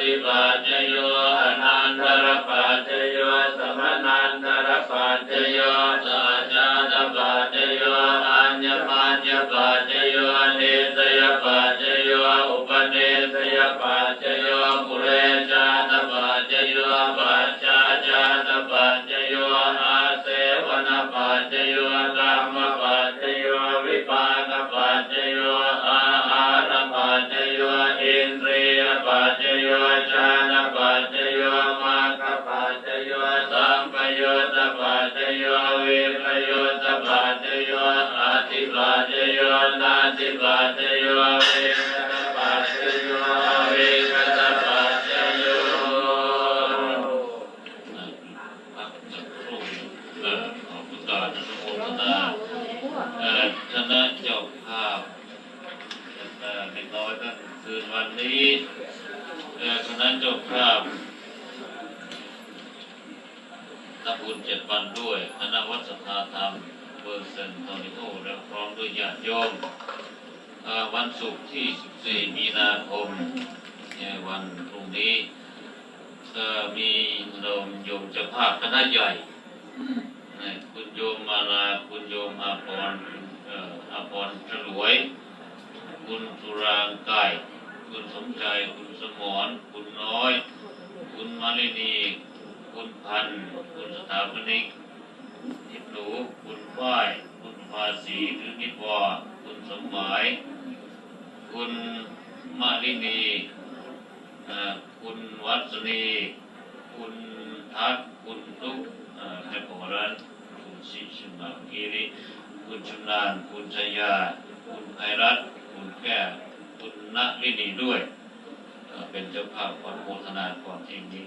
ฏิปัจจโยอนันตรปัจจโยสมนันตรปัจจโยสัจจานปัจโยอัญญปัญญปัจโยเนสยปัจโยอุปเนสยปัจโยมุเรจานปัจโยปัจจาจตปัจโยอาเสวนปัจโยกรรมปัจโยวิปากปัจโยอาหารปัจโยอินทรี ปัจจโยชานปัจจโยมาคปัจจโยสัมปโยตปัจจโยวิปโยตปัจจโยอธิปัจจโยนาธิปัจจโยวิคตปัจจโยวิคตปัจจโยพักสักครู่เออขอปาศอนุโมทนาเออคณะเจ้าภาพ เล็กน้อยท่นคืนวันนี้เอ่อคณะเจ้าภาพทำบุญเจ็ดวันด้วยคณะวัดสภาธรรมเบอร์เซนโตนิโอและพร้อมด้วยญาติโยมวันศุกร์ที่ 14 มีนาคมวันพรุ่งนี้มีโยมโยมเจ้าภาพคณะใหญ่ คุณโยมมาลา คุณโยมอาภรณ์เอ่ออาภรณ์ฉลวย คุณสุรางไก่คุณสมใจคุณสมรคุณน้อย คุณมาลินี คุณพัน คุณสถาปนิกทิพหนูคุณฝ้าย คุณภาษีหรือนิดวอคุณสมหมาย คุณมาลินีคุณวัชรีคุณทัศคุณทุกเอ่อให้ผรันคุณชิชนากิริคุณชุนาน คุณชยา คุณไพรัตน์ แก้วคุณณลินีด้วย เป็นเจ้าภาพความโมทนาความเองนี้